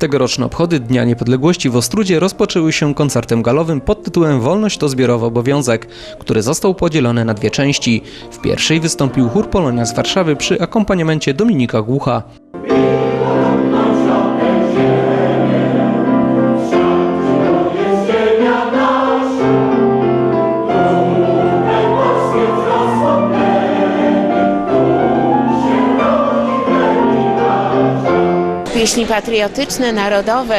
Tegoroczne obchody Dnia Niepodległości w Ostrudzie rozpoczęły się koncertem galowym pod tytułem Wolność to zbiorowy obowiązek, który został podzielony na dwie części. W pierwszej wystąpił chór Polonia z Warszawy przy akompaniamencie Dominika Głucha. Pieśni patriotyczne, narodowe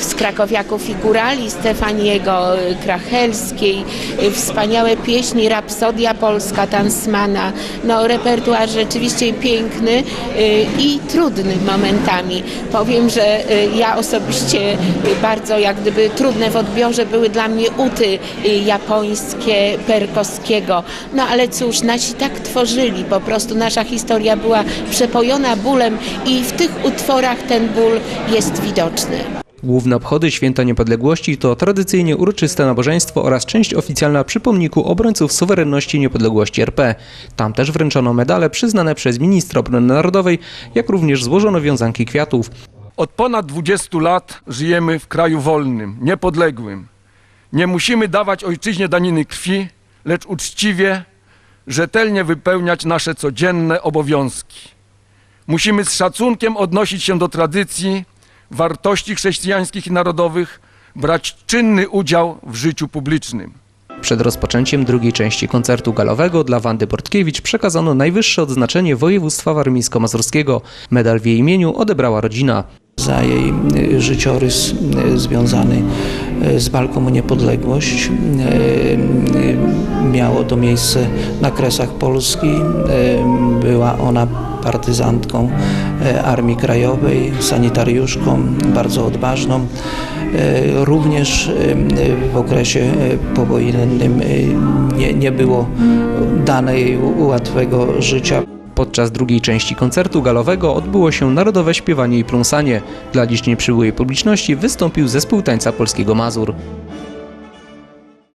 z krakowiaków i górali, Stefaniego Krachelskiej, wspaniałe pieśni, rapsodia polska Tansmana. No, repertuar rzeczywiście piękny y, i trudny momentami. Powiem, że y, ja osobiście bardzo jak gdyby trudne w odbiorze były dla mnie uty y, japońskie Perkowskiego. No ale cóż, nasi tak tworzyli, po prostu nasza historia była przepojona bólem i w tych utworach ten ból jest widoczny. Główne obchody Święta Niepodległości to tradycyjnie uroczyste nabożeństwo oraz część oficjalna przy pomniku obrońców suwerenności i niepodległości RP. Tam też wręczono medale przyznane przez ministra obrony narodowej, jak również złożono wiązanki kwiatów. Od ponad 20 lat żyjemy w kraju wolnym, niepodległym. Nie musimy dawać ojczyźnie daniny krwi, lecz uczciwie, rzetelnie wypełniać nasze codzienne obowiązki. Musimy z szacunkiem odnosić się do tradycji, wartości chrześcijańskich i narodowych, brać czynny udział w życiu publicznym. Przed rozpoczęciem drugiej części koncertu galowego dla Wandy Bortkiewicz przekazano najwyższe odznaczenie województwa warmińsko-mazurskiego. Medal w jej imieniu odebrała rodzina. za jej y, życiorys y, związany y, z walką o niepodległość. Miało to miejsce na Kresach Polski. Była ona partyzantką y, Armii Krajowej, sanitariuszką, bardzo odważną. Y, Również y, w okresie powojennym nie, nie było danej łatwego życia. Podczas drugiej części koncertu galowego odbyło się narodowe śpiewanie i pląsanie. Dla licznej przybyłej publiczności wystąpił zespół tańca polskiego Mazur.